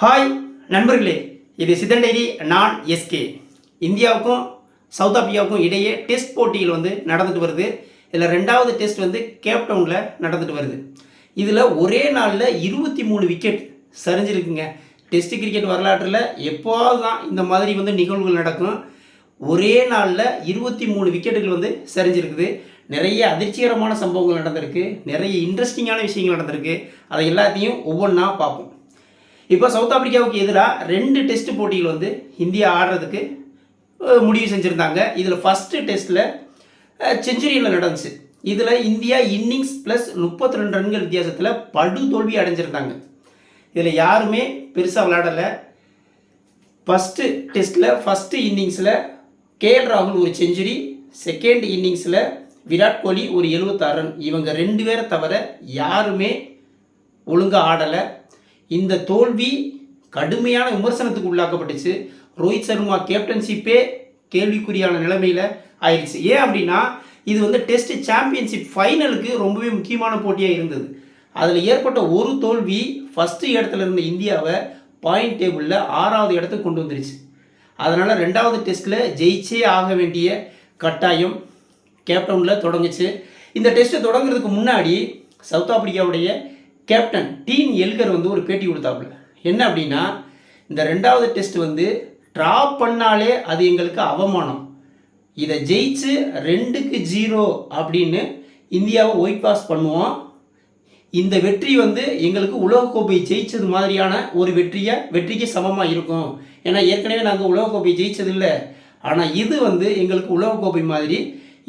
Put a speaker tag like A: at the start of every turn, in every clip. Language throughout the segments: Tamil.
A: ஹாய் நண்பர்களே. இது சிதண்டேரி நான் எஸ்கே இந்தியாவுக்கும் சவுத் ஆப்பிரிக்காவுக்கும் இடையே டெஸ்ட் போட்டிகள் வந்து நடந்துட்டு வருது. இதில் ரெண்டாவது டெஸ்ட் வந்து கேப்டவுனில் நடந்துட்டு வருது. இதில் ஒரே நாளில் இருபத்தி மூணு விக்கெட் சரிஞ்சிருக்குங்க. டெஸ்ட் கிரிக்கெட் வரலாற்றில் எப்போது தான் இந்த மாதிரி வந்து நிகழ்வுகள் நடக்கும். ஒரே நாளில் இருபத்தி மூணு விக்கெட்டுகள் வந்து சரிஞ்சிருக்குது. நிறைய அதிர்ச்சிகரமான சம்பவங்கள் நடந்திருக்கு. நிறைய இன்ட்ரெஸ்டிங்கான விஷயங்கள் நடந்திருக்கு. அதை எல்லாத்தையும் ஒவ்வொன்றா பார்ப்போம். இப்போ சவுத் ஆப்பிரிக்காவுக்கு எதிராக ரெண்டு டெஸ்ட் போட்டிகள் வந்து இந்தியா ஆடுறதுக்கு முடிவு செஞ்சுருந்தாங்க. இதில் ஃபஸ்ட்டு டெஸ்ட்டில் செஞ்சுரியில் நடந்துச்சு. இதில் இந்தியா இன்னிங்ஸ் ப்ளஸ் முப்பத்தி ரெண்டு ரன்கள் வித்தியாசத்தில் படு தோல்வி அடைஞ்சிருந்தாங்க. இதில் யாருமே பெருசாக விளையாடலை. ஃபஸ்ட்டு டெஸ்ட்டில் ஃபஸ்ட்டு இன்னிங்ஸில் கேஎல் ராகுல் ஒரு செஞ்சுரி செகண்ட் இன்னிங்ஸில் விராட் கோலி ஒரு 76 ரன். இவங்க ரெண்டு பேரை தவிர யாருமே ஒழுங்காக ஆடலை. இந்த தோல்வி கடுமையான விமர்சனத்துக்கு உள்ளாக்கப்பட்டுச்சு. ரோஹித் சர்மா கேப்டன்ஷிப்பே கேள்விக்குறியான நிலைமையில் ஆயிடுச்சு ஏன் அப்படின்னா இது வந்து டெஸ்ட் சாம்பியன்ஷிப் ஃபைனலுக்கு ரொம்பவே முக்கியமான போட்டியாக இருந்தது. அதில் ஏற்பட்ட ஒரு தோல்வி ஃபஸ்ட்டு இடத்துல இருந்த இந்தியாவை பாயிண்ட் டேபிளில் ஆறாவது இடத்துக்கு கொண்டு வந்துருச்சு. அதனால் ரெண்டாவது டெஸ்ட்டில் ஜெயிச்சே ஆக வேண்டிய கட்டாயம் கேப்டவுனில் தொடங்குச்சு. இந்த டெஸ்ட்டு தொடங்குறதுக்கு முன்னாடி சவுத் ஆப்பிரிக்காவுடைய கேப்டன் டீன் எல்கர் வந்து ஒரு பேட்டி கொடுத்தாப்புல. என்ன அப்படின்னா இந்த ரெண்டாவது டெஸ்ட் வந்து ட்ரா பண்ணாலே அது எங்களுக்கு அவமானம். இதை ஜெயிச்சு ரெண்டுக்கு ஜீரோ அப்படின்னு இந்தியாவை ஒயிட் பாஸ் பண்ணுவோம். இந்த வெற்றி வந்து எங்களுக்கு உலகக்கோப்பை ஜெயிச்சது மாதிரியான ஒரு வெற்றியை வெற்றிக்கு சமமாக இருக்கும். ஏன்னா ஏற்கனவே நாங்கள் உலகக்கோப்பை ஜெயிச்சது இல்லை ஆனால் இது வந்து எங்களுக்கு உலகக்கோப்பை மாதிரி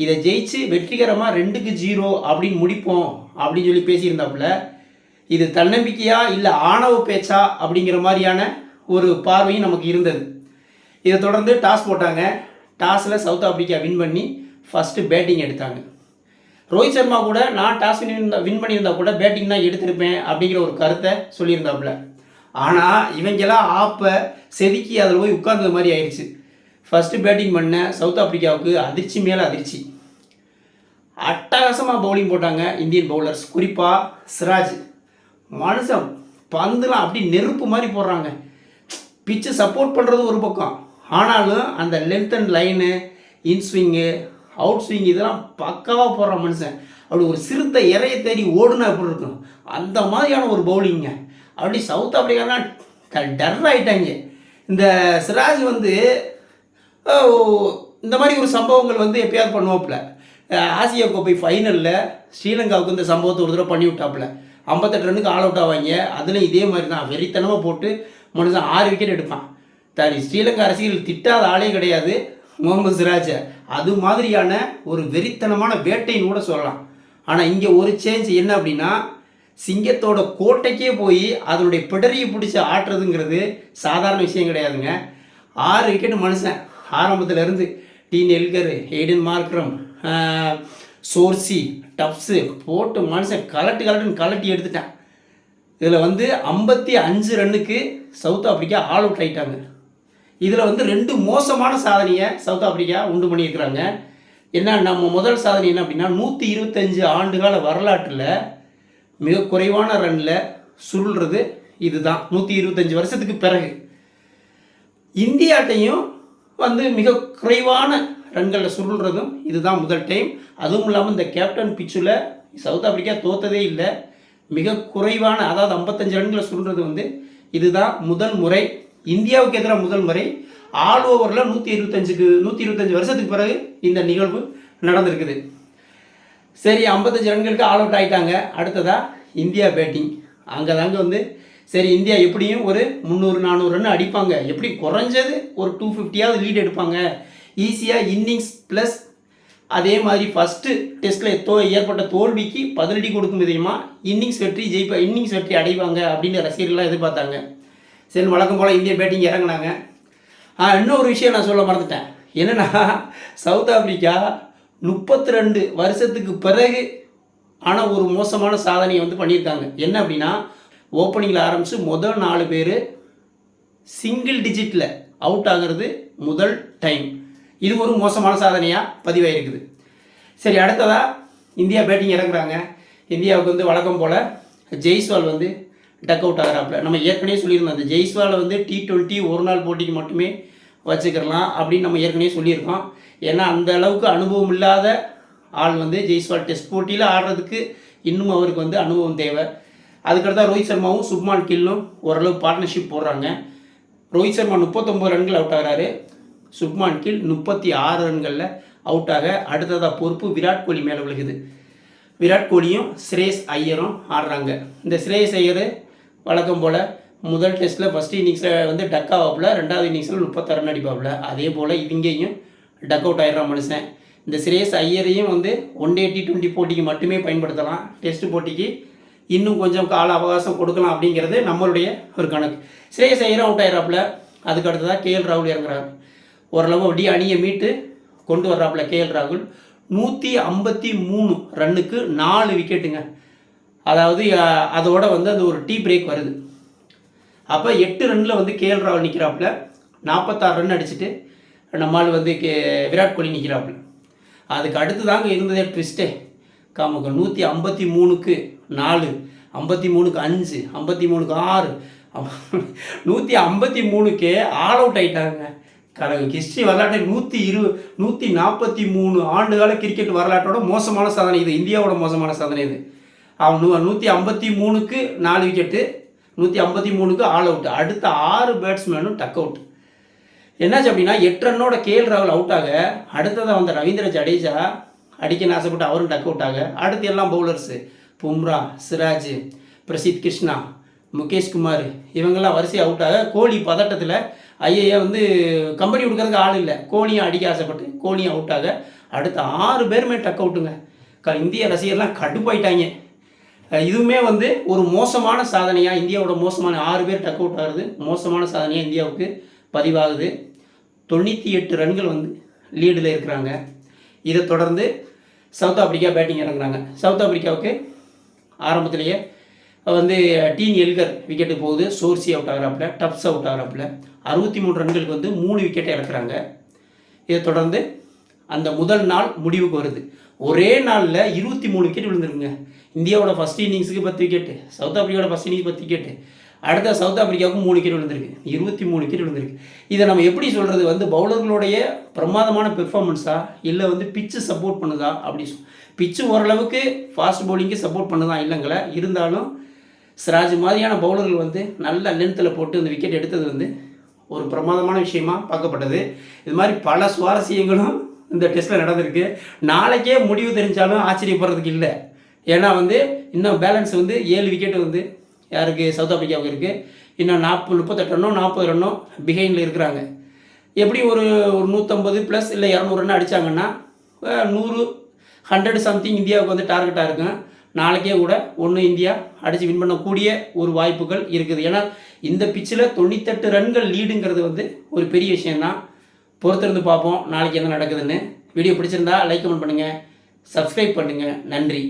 A: இதை ஜெயிச்சு வெற்றிகரமாக ரெண்டுக்கு ஜீரோ அப்படின்னு முடிப்போம் அப்படின்னு சொல்லி பேசியிருந்தாப்புல. இது தன்னம்பிக்கையா இல்லை ஆணவ பேச்சா அப்படிங்கிற மாதிரியான ஒரு பார்வையும் நமக்கு இருந்தது. இதை தொடர்ந்து டாஸ் போட்டாங்க. டாஸில் சவுத் ஆப்பிரிக்கா வின் பண்ணி ஃபஸ்ட்டு பேட்டிங் எடுத்தாங்க. ரோஹித் சர்மா கூட நான் டாஸ் வின் வின் பண்ணியிருந்தா கூட பேட்டிங் தான் எடுத்திருப்பேன் அப்படிங்கிற ஒரு கருத்தை சொல்லியிருந்தாப்புல. ஆனால் இவங்கெல்லாம் ஆப்பை செதுக்கி அதில் போய் உட்கார்ந்தது மாதிரி ஆயிடுச்சு ஃபஸ்ட்டு பேட்டிங் பண்ண சவுத் ஆப்பிரிக்காவுக்கு அதிர்ச்சி மேலே அதிர்ச்சி. அட்டகாசமாக பவுலிங் போட்டாங்க இந்தியன் பவுலர்ஸ் குறிப்பாக சிராஜ். மனுஷன் பந்துலாம் அப்படி நெருப்பு மாதிரி போடுறாங்க. பிச்சு சப்போர்ட் பண்ணுறது ஒரு பக்கம். ஆனாலும் அந்த length and line inswing outswing இதெல்லாம் பக்காவாக போடுற மனுஷன். அப்படி ஒரு சிறுத்தை இறைய தேடி ஓடுனா எப்படி இருக்கும்? அந்த மாதிரியான ஒரு பவுலிங்க அப்படி சவுத் ஆப்பிரிக்காலாம் டர் ஆயிட்டாங்க. இந்த சிராஜ் வந்து இந்த மாதிரி ஒரு சம்பவங்கள் வந்து எப்பயாவது பண்ணுவாப்புல. ஆசிய கோப்பை ஃபைனலில் ஸ்ரீலங்காவுக்கு இந்த சம்பவத்தை ஒரு தடவை பண்ணி விட்டாப்புல ஐம்பத்தெட்டு ரன்னுக்கு ஆல் அவுட் ஆவாங்க. அதுலேயும் இதே மாதிரி தான் வெறித்தனமாக போட்டு மனுஷன் ஆறு விக்கெட் எடுப்பான். தனி ஸ்ரீலங்கா அரசியல் திட்டாத ஆளே கிடையாது. முகமது சிராஜை. அது மாதிரியான ஒரு வெறித்தனமான வேட்டைன்னு கூட சொல்லலாம். ஆனால் இங்கே ஒரு சேஞ்ச் என்ன அப்படின்னா சிங்கத்தோட கோட்டைக்கே போய் அதனுடைய பிடரியை பிடிச்சி ஆட்டுறதுங்கிறது சாதாரண விஷயம் கிடையாதுங்க. ஆறு விக்கெட் மனுஷன். ஆரம்பத்துல இருந்து. Dean Elgar Hayden Markram Zorzi Stubbs போட்டு மனுஷன் கலட்டு கலட்டுன்னு கலட்டி எடுத்துட்டான். இதில் வந்து ஐம்பத்தி அஞ்சு ரன்னுக்கு சவுத் ஆப்பிரிக்கா ஆல் அவுட் ஆயிட்டாங்க. இதில் வந்து ரெண்டு மோசமான சாதனையை சவுத் ஆப்பிரிக்கா உண்டு பண்ணியிருக்கிறாங்க. என்ன நம்ம முதல் சாதனை என்ன அப்படின்னா நூற்றி இருபத்தஞ்சு ஆண்டுகால வரலாற்றில் மிக குறைவான ரன்னில் சுருள்றது இதுதான். நூற்றி இருபத்தஞ்சி வருஷத்துக்கு பிறகு. இந்தியாட்டையும் வந்து மிக குறைவான ரன்களில் சுருள்றதும் இதுதான் முதல் டைம் அதுவும் இல்லாமல் இந்த கேப்டன் பிச்சில் சவுத் ஆப்பிரிக்கா தோத்ததே இல்லை. மிக குறைவான அதாவது ஐம்பத்தஞ்சு ரன்களை சுருள்றது வந்து இதுதான் முதல் முறை. இந்தியாவுக்கு எதிராக முதல் முறை. ஆல் ஓவரில் நூற்றி இருபத்தஞ்சுக்கு நூற்றி இருபத்தஞ்சு வருஷத்துக்கு பிறகு இந்த நிகழ்வு நடந்திருக்குது. சரி ஐம்பத்தஞ்சு ரன்களுக்கு ஆல் அவுட் ஆகிட்டாங்க அடுத்ததாக இந்தியா பேட்டிங் அங்கே தாங்க வந்து சரி இந்தியா எப்படியும் ஒரு முந்நூறு நானூறு ரன் அடிப்பாங்க. எப்படி குறைஞ்சது ஒரு டூ ஃபிஃப்டியாவது லீட் எடுப்பாங்க. ஈஸியாக இன்னிங்ஸ் ப்ளஸ் அதே மாதிரி ஃபஸ்ட்டு டெஸ்ட்டில் தோ ஏற்பட்ட தோல்விக்கு பதிலடி கொடுக்கும் விதமா இன்னிங்ஸ் வெற்றி ஜெயிப்பா இன்னிங்ஸ் வெற்றி அடைவாங்க அப்படின்னு ரசிகர்கள்லாம் எதிர்பார்த்தாங்க. சரி வழக்கம் போல் இந்திய பேட்டிங் இறங்குனாங்க. இன்னொரு விஷயம் நான் சொல்ல மறந்துட்டேன். என்னென்னா சவுத் ஆப்ரிக்கா முப்பத்தி ரெண்டு வருஷத்துக்கு பிறகு ஆனால் ஒரு மோசமான சாதனையை வந்து பண்ணியிருக்காங்க. என்ன அப்படின்னா ஓப்பனிங்கில் ஆரம்பித்து முதல் நாலு பேர் சிங்கிள் டிஜிட்டில் அவுட் ஆகிறது முதல் டைம் இது ஒரு மோசமான சாதனையாக பதிவாயிருக்குது. சரி அடுத்ததாக இந்தியா பேட்டிங் இறங்குறாங்க. இந்தியாவுக்கு வந்து வழக்கம் போல் ஜெய்ஸ்வால் வந்து டக் அவுட் ஆகிறாப்புல. நம்ம ஏற்கனவே சொல்லியிருந்தோம் அந்த ஜெய்ஸ்வாலை வந்து டி டுவெண்ட்டி ஒரு நாள் போட்டிக்கு மட்டுமே வச்சுக்கிறலாம் அப்படின்னு நம்ம ஏற்கனவே சொல்லியிருக்கோம். ஏன்னா அந்த அளவுக்கு அனுபவம் இல்லாத ஆள் வந்து ஜெய்ஸ்வால் டெஸ்ட் போட்டியில் ஆடுறதுக்கு இன்னும் அவருக்கு வந்து அனுபவம் தேவை. அதுக்கடுத்தா ரோஹித் சர்மாவும் சுப்மான் கில்லும் ஓரளவு பார்ட்னர்ஷிப் போடுறாங்க. ரோஹித் சர்மா முப்பத்தொம்பது ரன்கள் அவுட் ஆகிறாரு. சுப்மான் கீழ் முப்பத்தி ஆறு ரன்களில் அவுட்டாக அடுத்ததாக பொறுப்பு விராட் கோலி மேலே விழுகுது. விராட் கோலியும் ஸ்ரேஸ் ஐயரும் ஆடுறாங்க. இந்த ஸ்ரேஸ் ஐயர் வழக்கம் போல் முதல் டெஸ்ட்டில் ஃபஸ்ட் இன்னிங்ஸில் வந்து டக் ஆகாப்புல ரெண்டாவது இன்னிங்ஸில் முப்பத்தாறு ரன் அடிப்பாப்புல. அதே போல் இவங்கேயும் டக் அவுட் ஆயிடுறான் மனுஷன். இந்த ஸ்ரேஸ் ஐயரையும் வந்து ஒன் டே டி டுவெண்ட்டி போட்டிக்கு மட்டுமே பயன்படுத்தலாம். டெஸ்ட் போட்டிக்கு இன்னும் கொஞ்சம் கால அவகாசம் கொடுக்கலாம் அப்படிங்கிறது நம்மளுடைய ஒரு கணக்கு. ஸ்ரேயஸ் ஐயரும் அவுட் ஆயிடுறாப்புல. அதுக்கு அடுத்ததாக கேஎல் ராகுல் இறங்குறாரு. ஓரளவு அப்படியே அணியை மீட்டு கொண்டு வர்றாப்புல கேஎல் ராகுல். நூற்றி ஐம்பத்தி மூணு ரன்னுக்கு நாலு விக்கெட்டுங்க அதாவது அதோட வந்து அந்த ஒரு டீ பிரேக் வருது. அப்போ எட்டு ரன்னில் வந்து கேஎல் ராகுல் நிற்கிறாப்புல நாற்பத்தாறு ரன் அடிச்சுட்டு நம்மால் வந்து கே விராட் கோலி நிற்கிறாப்புல அதுக்கு அடுத்து தாங்க இருந்ததே ட்விஸ்ட்டே காமக்க நூற்றி ஐம்பத்தி மூணுக்கு நாலு ஐம்பத்தி மூணுக்கு அஞ்சு ஐம்பத்தி மூணுக்கு ஆறு. நூற்றி ஐம்பத்தி மூணுக்கே ஆல் அவுட் ஆயிட்டாங்க. கர ஹிஸ்ட்ரி வரலாற்றை நூற்றி இரு நூற்றி நாற்பத்தி மூணு ஆண்டுகால கிரிக்கெட் வரலாற்றோட மோசமான சாதனை இது. இந்தியாவோட மோசமான சாதனை இது. அவன் நூ நூற்றி ஐம்பத்தி மூணுக்கு நாலு விக்கெட்டு நூற்றி ஐம்பத்தி மூணுக்கு ஆல் அவுட் அடுத்த ஆறு பேட்ஸ்மேனும் டக் அவுட் என்னாச்சு அப்படின்னா எட்டு ரன்னோட கேஎல் ராகுல் அவுட் ஆக அடுத்ததாக வந்த ரவீந்திர ஜடேஜா அடிக்கன்னு ஆசைப்பட்டு அவரும் டக் அவுட் ஆக அடுத்து எல்லாம் பவுலர்ஸு பும்ரா சிராஜ் பிரசித் கிருஷ்ணா முகேஷ் குமார் இவங்கெல்லாம் வரிசை அவுட் ஆக கோலி பதட்டத்தில் ஐஏஏ வந்து கம்பெனி கொடுக்கறதுக்கு ஆள் இல்லை. கோலியும் அடிக்க ஆசைப்பட்டு கோலியும் அவுட்டாக அடுத்த ஆறு பேருமே டக் அவுட்டுங்க க இந்திய ரசிகர்லாம் கடுப்பாயிட்டாங்க. இதுவுமே வந்து ஒரு மோசமான சாதனையாக இந்தியாவோட மோசமான ஆறு பேர் டக் அவுட் ஆகுது மோசமான சாதனையாக இந்தியாவுக்கு பதிவாகுது. தொண்ணூற்றி எட்டு ரன்கள் வந்து லீடில் இருக்கிறாங்க. இதை தொடர்ந்து சவுத் ஆப்பிரிக்கா பேட்டிங் இறங்குறாங்க. சவுத் ஆப்பிரிக்காவுக்கு ஆரம்பத்திலேயே வந்து டீன் எல்கர் விக்கெட்டு போகுது. சோர்சி அவுட் ஆகிறாப்புல டப்ஸ் அவுட் ஆகிறாப்புல. அறுபத்தி மூணு ரன்களுக்கு வந்து மூணு விக்கெட்டை இறக்குறாங்க. இதை தொடர்ந்து அந்த முதல் நாள் முடிவுக்கு வருது. ஒரே நாளில் இருபத்தி மூணு விக்கெட் விழுந்துருங்க இந்தியாவோட ஃபஸ்ட் இன்னிங்ஸுக்கு பத்து விக்கெட்டு சவுத் ஆப்பிரிக்காவோட ஃபஸ்ட் இன்னிங்ஸ் பத்து விக்கெட்டு அடுத்த சவுத் ஆப்பிரிக்காவுக்கும் மூணு விக்கெட் விழுந்திருக்கு. இருபத்தி மூணு விக்கெட் விழுந்திருக்கு. இதை நம்ம எப்படி சொல்கிறது வந்து பவுலர்களுடைய பிரமாதமான பெர்ஃபார்மன்ஸா இல்லை வந்து பிச்சு சப்போர்ட் பண்ணுதா? அப்படி பிச்சு ஓரளவுக்கு ஃபாஸ்ட் பவுலிங்க்கு சப்போர்ட் பண்ணுதான் இல்லைங்களே இருந்தாலும் சிராஜ் மாதிரியான பவுலர்கள் வந்து நல்ல லென்த்தில் போட்டு இந்த விக்கெட் எடுத்தது வந்து ஒரு பிரமாதமான விஷயமா பார்க்கப்பட்டது. இது மாதிரி பல சுவாரஸ்யங்களும் இந்த டெஸ்ட்டில் நடந்திருக்கு. நாளைக்கே முடிவு தெரிஞ்சாலும் ஆச்சரியப்படுறதுக்கு இல்லை. ஏன்னா வந்து இன்னும் பேலன்ஸ் வந்து ஏழு விக்கெட் வந்து யாருக்கு? சவுத் ஆஃப்ரிக்காவுக்கு இருக்குது இன்னும் நாற்பது முப்பத்தெட்டு ரன்னோ நாற்பது ரன்னோ பிஹைண்டில் இருக்கிறாங்க. எப்படி ஒரு ஒரு நூற்றம்பது ப்ளஸ் இல்லை இரநூறு ரன் அடித்தாங்கன்னா நூறு ஹண்ட்ரட் சம்திங் இந்தியாவுக்கு வந்து டார்கெட்டாக இருக்கும். நாளைக்கே கூட ஒன்று இந்தியா அடித்து வின் பண்ணக்கூடிய ஒரு வாய்ப்புகள் இருக்குது. ஏன்னா இந்த பிச்சில் தொண்ணூத்தெட்டு ரன்கள் லீடுங்கிறது வந்து ஒரு பெரிய விஷயந்தான் பொறுத்திருந்து பார்ப்போம் நாளைக்கு என்ன நடக்குதுன்னு. வீடியோ பிடிச்சிருந்தா லைக் கமெண்ட் பண்ணுங்கள் சப்ஸ்கிரைப் பண்ணுங்கள் நன்றி.